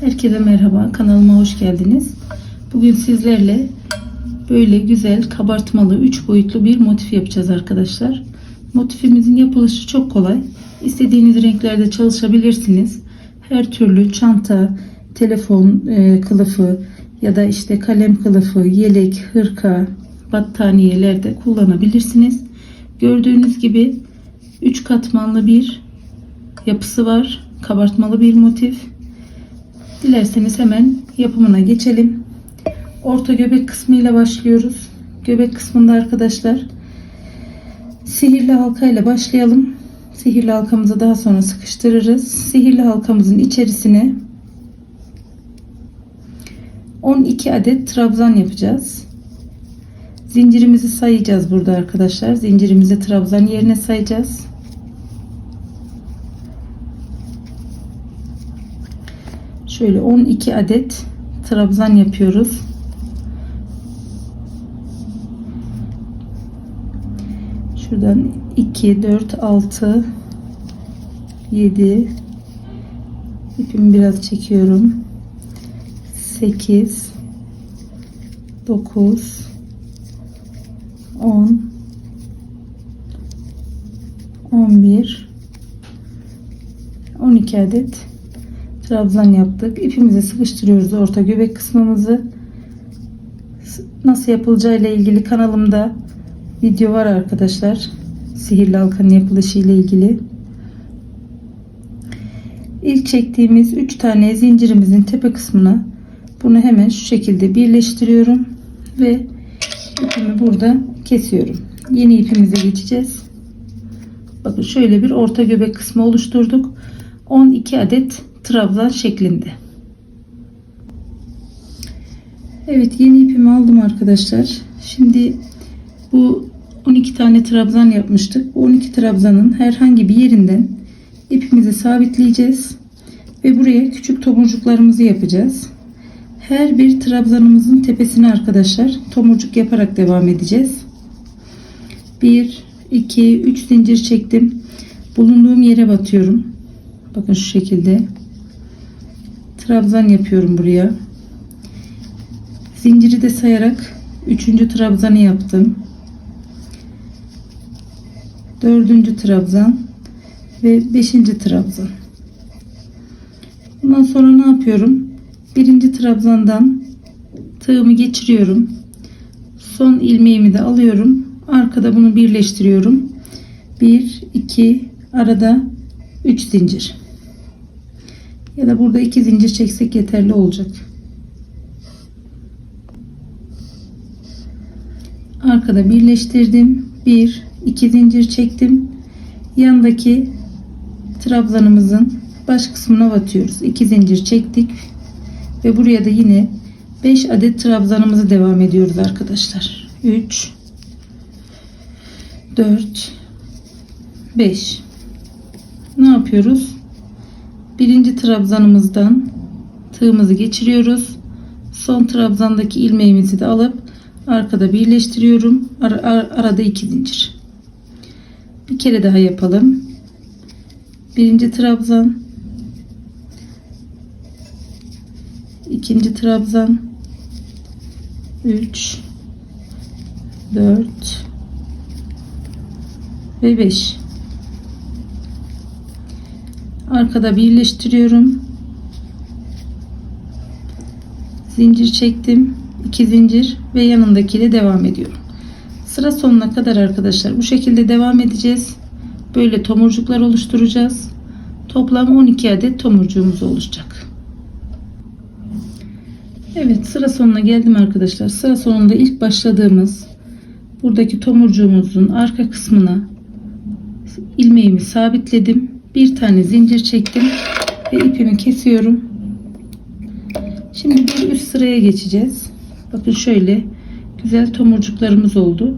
Herkese merhaba, kanalıma hoş geldiniz. Bugün sizlerle böyle güzel kabartmalı 3 boyutlu bir motif yapacağız arkadaşlar. Motifimizin yapılışı çok kolay. İstediğiniz renklerde çalışabilirsiniz. Her türlü çanta, telefon e, kılıfı ya da işte kalem kılıfı, yelek, hırka, battaniyelerde kullanabilirsiniz. Gördüğünüz gibi 3 katmanlı bir yapısı var. Kabartmalı bir motif. Dilerseniz hemen yapımına geçelim. Orta göbek kısmıyla başlıyoruz. Göbek kısmında arkadaşlar sihirli halka ile başlayalım. Sihirli halkamızı daha sonra sıkıştırırız. Sihirli halkamızın içerisine 12 adet trabzan yapacağız. Zincirimizi sayacağız burada arkadaşlar. Zincirimizi trabzan yerine sayacağız. Şöyle 12 adet trabzan yapıyoruz. Şuradan 2, 4, 6, 7 ipimi biraz çekiyorum. 8 9 10 11 12 adet trabzan yaptık. İpimizi sıkıştırıyoruz orta göbek kısmımızı. Nasıl yapılacağı ile ilgili kanalımda video var arkadaşlar. Sihirli halkanın yapılışı ile ilgili. İlk çektiğimiz 3 tane zincirimizin tepe kısmına bunu hemen şu şekilde birleştiriyorum ve ipimi burada kesiyorum. Yeni ipimize geçeceğiz. Bakın şöyle bir orta göbek kısmı oluşturduk. 12 adet trabzan şeklinde. Evet yeni ipimi aldım arkadaşlar. Şimdi bu 12 tane trabzan yapmıştık. Bu 12 trabzanın herhangi bir yerinden ipimizi sabitleyeceğiz. Ve buraya küçük tomurcuklarımızı yapacağız. Her bir trabzanımızın tepesine arkadaşlar tomurcuk yaparak devam edeceğiz. 1, 2, 3 zincir çektim. Bulunduğum yere batıyorum. Bakın şu şekilde. Trabzan yapıyorum buraya. Zinciri de sayarak 3. trabzanı yaptım. 4. trabzan ve 5. trabzan. Bundan sonra ne yapıyorum? Birinci trabzandan tığımı geçiriyorum. Son ilmeğimi de alıyorum. Arkada bunu birleştiriyorum. 1 2 arada 3 zincir. Ya da burada 2 zincir çeksek yeterli olacak. Arkada birleştirdim. 1 2 zincir çektim. Yandaki trabzanımızın baş kısmına batıyoruz. 2 zincir çektik ve buraya da yine 5 adet trabzanımızı devam ediyoruz arkadaşlar. 3 4 5 Ne yapıyoruz? Birinci trabzanımızdan tığımızı geçiriyoruz. Son trabzandaki ilmeğimizi de alıp arkada birleştiriyorum. Ar ar arada iki zincir. Bir kere daha yapalım. Birinci trabzan ikinci trabzan 3 4 ve 5 arkada birleştiriyorum. Zincir çektim. 2 zincir ve yanındakiyle devam ediyorum. Sıra sonuna kadar arkadaşlar bu şekilde devam edeceğiz. Böyle tomurcuklar oluşturacağız. Toplam 12 adet tomurcuğumuz oluşacak. Evet sıra sonuna geldim arkadaşlar. Sıra sonunda ilk başladığımız buradaki tomurcuğumuzun arka kısmına ilmeğimi sabitledim. Bir tane zincir çektim ve ipimi kesiyorum. Şimdi bir üst sıraya geçeceğiz. Bakın şöyle güzel tomurcuklarımız oldu.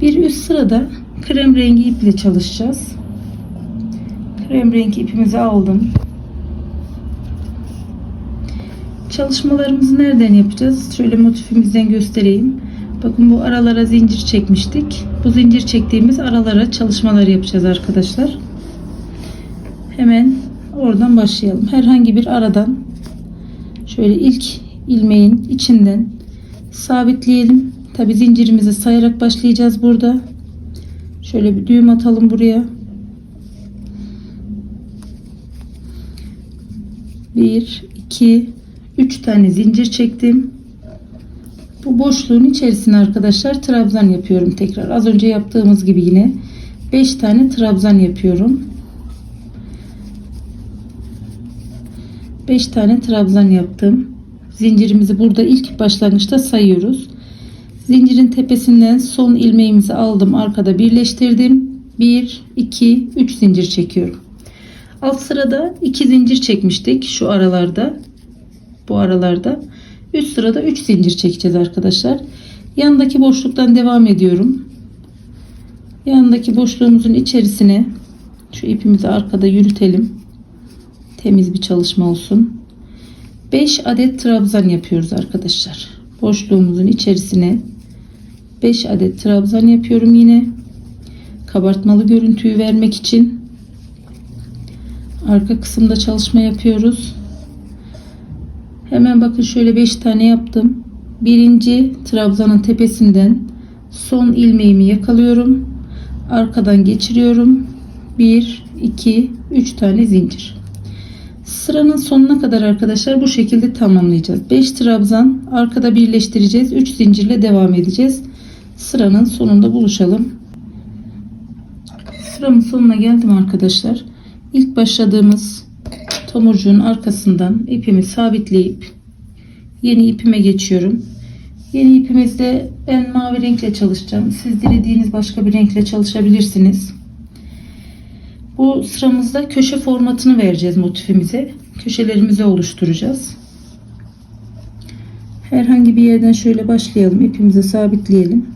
Bir üst sırada krem rengi iple çalışacağız. Krem rengi ipimizi aldım. Çalışmalarımızı nereden yapacağız? Şöyle motifimizden göstereyim. Bakın bu aralara zincir çekmiştik. Bu zincir çektiğimiz aralara çalışmalar yapacağız arkadaşlar. Hemen oradan başlayalım. Herhangi bir aradan Şöyle ilk ilmeğin içinden sabitleyelim. Tabi zincirimizi sayarak başlayacağız burada. Şöyle bir düğüm atalım buraya. Bir, iki, üç tane zincir çektim. Bu boşluğun içerisine arkadaşlar trabzan yapıyorum tekrar. Az önce yaptığımız gibi yine 5 tane trabzan yapıyorum. 5 tane trabzan yaptım. Zincirimizi burada ilk başlangıçta sayıyoruz. Zincirin tepesinden son ilmeğimizi aldım. Arkada birleştirdim. 1, 2, 3 zincir çekiyorum. Alt sırada 2 zincir çekmiştik. Şu aralarda. Bu aralarda. Üst sırada 3 zincir çekeceğiz arkadaşlar. Yandaki boşluktan devam ediyorum. Yandaki boşluğumuzun içerisine şu ipimizi arkada yürütelim. Temiz bir çalışma olsun. 5 adet trabzan yapıyoruz arkadaşlar. Boşluğumuzun içerisine 5 adet trabzan yapıyorum yine. Kabartmalı görüntüyü vermek için arka kısımda çalışma yapıyoruz. Hemen bakın şöyle 5 tane yaptım. Birinci trabzanın tepesinden son ilmeğimi yakalıyorum. Arkadan geçiriyorum. 1 2 3 tane zincir. Sıranın sonuna kadar arkadaşlar bu şekilde tamamlayacağız. 5 trabzan arkada birleştireceğiz. 3 zincirle devam edeceğiz. Sıranın sonunda buluşalım. Sıramın sonuna geldim arkadaşlar. İlk başladığımız tomurcuğun arkasından ipimi sabitleyip yeni ipime geçiyorum. Yeni ipimizde en mavi renkle çalışacağım. Siz dilediğiniz başka bir renkle çalışabilirsiniz. Bu sıramızda köşe formatını vereceğiz motifimize. Köşelerimizi oluşturacağız. Herhangi bir yerden şöyle başlayalım. İpimizi sabitleyelim.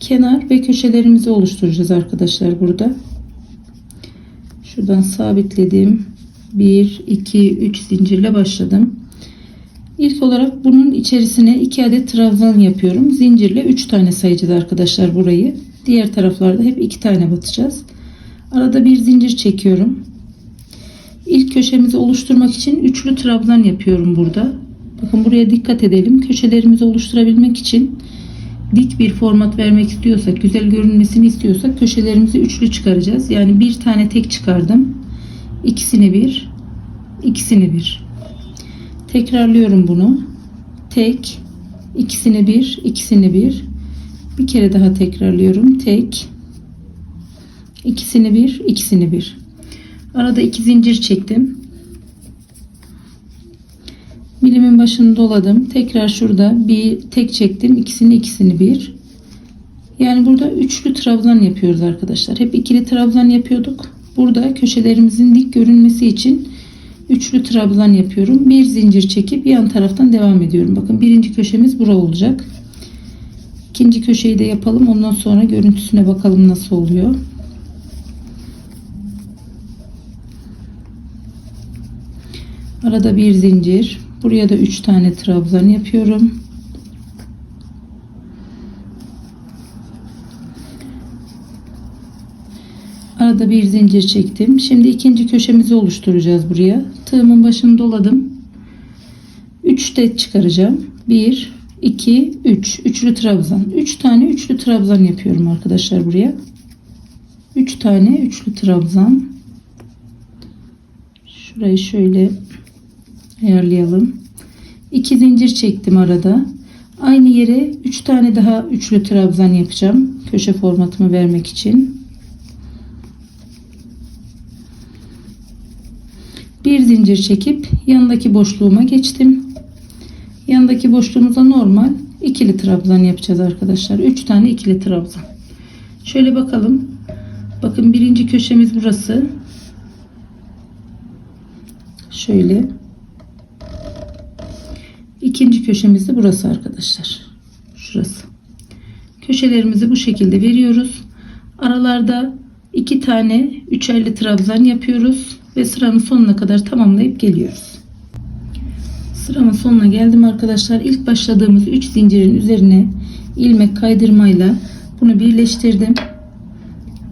Kenar ve köşelerimizi oluşturacağız arkadaşlar burada. Şuradan sabitledim. 1, 2, 3 zincirle başladım. İlk olarak bunun içerisine 2 adet trabzan yapıyorum. Zincirle 3 tane sayacağız arkadaşlar burayı. Diğer taraflarda hep 2 tane batacağız. Arada bir zincir çekiyorum. İlk köşemizi oluşturmak için üçlü trabzan yapıyorum burada. Bakın buraya dikkat edelim. Köşelerimizi oluşturabilmek için dik bir format vermek istiyorsak, güzel görünmesini istiyorsak köşelerimizi üçlü çıkaracağız. Yani bir tane tek çıkardım. İkisini bir, ikisini bir. Tekrarlıyorum bunu. Tek, ikisini bir, ikisini bir. Bir kere daha tekrarlıyorum. Tek, ikisini bir, ikisini bir. Arada iki zincir çektim. Milimin başını doladım. Tekrar şurada bir tek çektim. İkisini ikisini bir. Yani burada üçlü trabzan yapıyoruz arkadaşlar. Hep ikili trabzan yapıyorduk. Burada köşelerimizin dik görünmesi için üçlü trabzan yapıyorum. Bir zincir çekip yan taraftan devam ediyorum. Bakın birinci köşemiz bura olacak. İkinci köşeyi de yapalım. Ondan sonra görüntüsüne bakalım nasıl oluyor. Arada bir zincir. Buraya da üç tane trabzan yapıyorum. Arada bir zincir çektim. Şimdi ikinci köşemizi oluşturacağız buraya. Tığımın başını doladım. 3 de çıkaracağım. 1 2 3 üçlü trabzan. 3 tane üçlü trabzan yapıyorum arkadaşlar buraya. 3 tane üçlü trabzan. Şurayı şöyle ayarlayalım. 2 zincir çektim arada. Aynı yere 3 tane daha üçlü trabzan yapacağım. Köşe formatımı vermek için. bir zincir çekip yanındaki boşluğuma geçtim. Yanındaki boşluğumuza normal ikili trabzan yapacağız arkadaşlar. 3 tane ikili trabzan. Şöyle bakalım. Bakın birinci köşemiz burası. Şöyle. İkinci köşemiz de burası arkadaşlar. Şurası. Köşelerimizi bu şekilde veriyoruz. Aralarda iki tane üçerli trabzan yapıyoruz ve sıranın sonuna kadar tamamlayıp geliyoruz. Sıramın sonuna geldim arkadaşlar. İlk başladığımız 3 zincirin üzerine ilmek kaydırmayla bunu birleştirdim.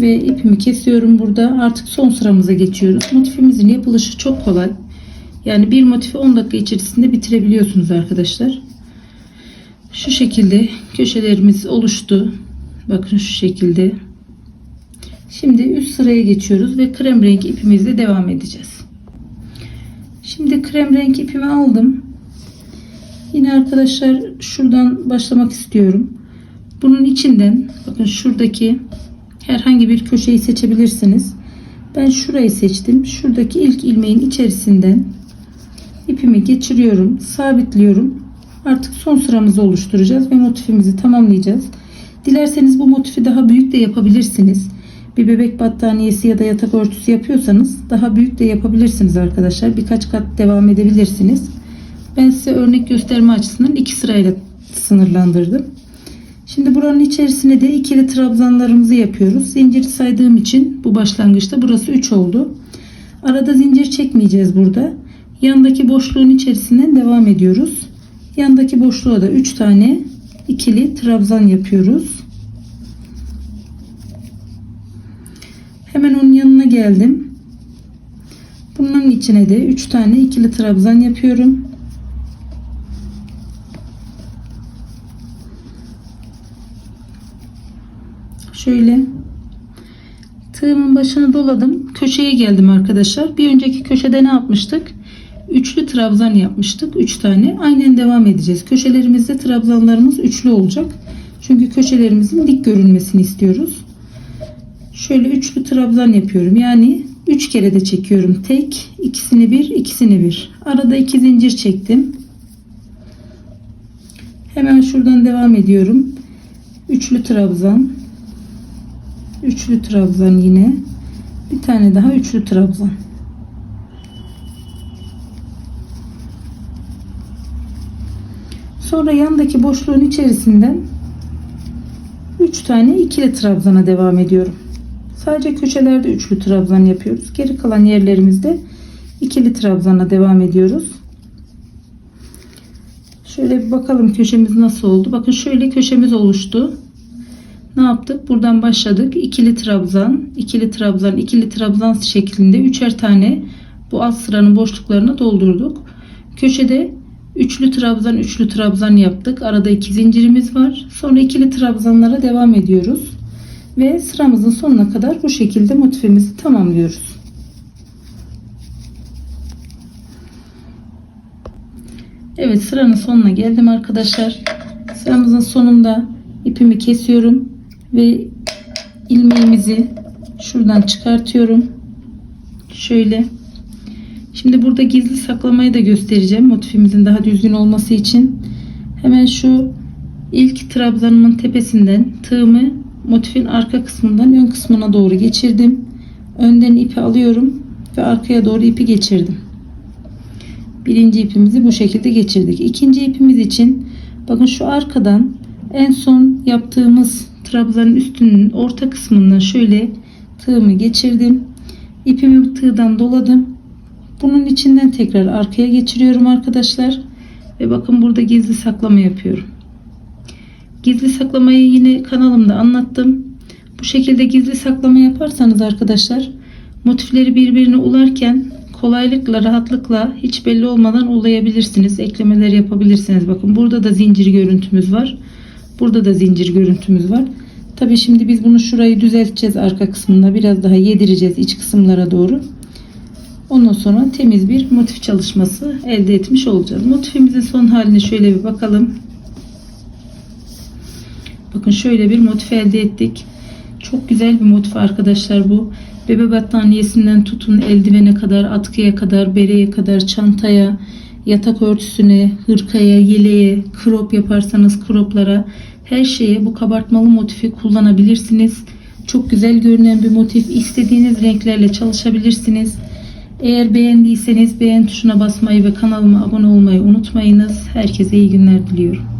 Ve ipimi kesiyorum burada. Artık son sıramıza geçiyoruz. Motifimizin yapılışı çok kolay. Yani bir motifi 10 dakika içerisinde bitirebiliyorsunuz arkadaşlar. Şu şekilde köşelerimiz oluştu. Bakın şu şekilde. Şimdi üst sıraya geçiyoruz ve krem renk ipimizle devam edeceğiz. Şimdi krem renk ipimi aldım. Yine arkadaşlar şuradan başlamak istiyorum. Bunun içinden bakın şuradaki herhangi bir köşeyi seçebilirsiniz. Ben şurayı seçtim. Şuradaki ilk ilmeğin içerisinden ipimi geçiriyorum, sabitliyorum. Artık son sıramızı oluşturacağız ve motifimizi tamamlayacağız. Dilerseniz bu motifi daha büyük de yapabilirsiniz. Bir bebek battaniyesi ya da yatak örtüsü yapıyorsanız daha büyük de yapabilirsiniz arkadaşlar. Birkaç kat devam edebilirsiniz. Ben size örnek gösterme açısından iki sırayla sınırlandırdım. Şimdi buranın içerisine de ikili trabzanlarımızı yapıyoruz. Zincir saydığım için bu başlangıçta burası 3 oldu. Arada zincir çekmeyeceğiz burada. Yandaki boşluğun içerisinden devam ediyoruz. Yandaki boşluğa da 3 tane ikili trabzan yapıyoruz. Geldim. Bunun içine de 3 tane ikili trabzan yapıyorum. Şöyle tığımın başını doladım. Köşeye geldim arkadaşlar. Bir önceki köşede ne yapmıştık? Üçlü trabzan yapmıştık. 3 tane. Aynen devam edeceğiz. Köşelerimizde trabzanlarımız üçlü olacak. Çünkü köşelerimizin dik görünmesini istiyoruz. Şöyle üçlü trabzan yapıyorum. Yani 3 kere de çekiyorum. Tek, ikisini bir, ikisini bir. Arada iki zincir çektim. Hemen şuradan devam ediyorum. Üçlü trabzan. Üçlü trabzan yine. Bir tane daha üçlü trabzan. Sonra yandaki boşluğun içerisinden 3 tane ikili trabzana devam ediyorum. Sadece köşelerde üçlü trabzan yapıyoruz. Geri kalan yerlerimizde ikili trabzana devam ediyoruz. Şöyle bir bakalım köşemiz nasıl oldu. Bakın şöyle köşemiz oluştu. Ne yaptık? Buradan başladık. İkili trabzan, ikili trabzan, ikili trabzan şeklinde üçer tane bu alt sıranın boşluklarını doldurduk. Köşede üçlü trabzan, üçlü trabzan yaptık. Arada iki zincirimiz var. Sonra ikili trabzanlara devam ediyoruz. Ve sıramızın sonuna kadar bu şekilde motifimizi tamamlıyoruz. Evet sıranın sonuna geldim arkadaşlar. Sıramızın sonunda ipimi kesiyorum ve ilmeğimizi şuradan çıkartıyorum. Şöyle. Şimdi burada gizli saklamayı da göstereceğim motifimizin daha düzgün olması için. Hemen şu ilk trabzanımın tepesinden tığımı motifin arka kısmından ön kısmına doğru geçirdim. Önden ipi alıyorum ve arkaya doğru ipi geçirdim. Birinci ipimizi bu şekilde geçirdik. İkinci ipimiz için bakın şu arkadan en son yaptığımız trabzanın üstünün orta kısmından şöyle tığımı geçirdim. İpimi tığdan doladım. Bunun içinden tekrar arkaya geçiriyorum arkadaşlar. Ve bakın burada gizli saklama yapıyorum. Gizli saklamayı yine kanalımda anlattım. Bu şekilde gizli saklama yaparsanız arkadaşlar motifleri birbirine ularken kolaylıkla rahatlıkla hiç belli olmadan ulayabilirsiniz. Eklemeler yapabilirsiniz. Bakın burada da zincir görüntümüz var. Burada da zincir görüntümüz var. Tabi şimdi biz bunu şurayı düzelteceğiz arka kısmında. Biraz daha yedireceğiz iç kısımlara doğru. Ondan sonra temiz bir motif çalışması elde etmiş olacağız. Motifimizin son haline şöyle bir bakalım. Bakın şöyle bir motif elde ettik. Çok güzel bir motif arkadaşlar bu. Bebe battaniyesinden tutun eldivene kadar, atkıya kadar, bereye kadar, çantaya, yatak örtüsüne, hırkaya, yeleğe, crop yaparsanız croplara her şeye bu kabartmalı motifi kullanabilirsiniz. Çok güzel görünen bir motif. İstediğiniz renklerle çalışabilirsiniz. Eğer beğendiyseniz beğen tuşuna basmayı ve kanalıma abone olmayı unutmayınız. Herkese iyi günler diliyorum.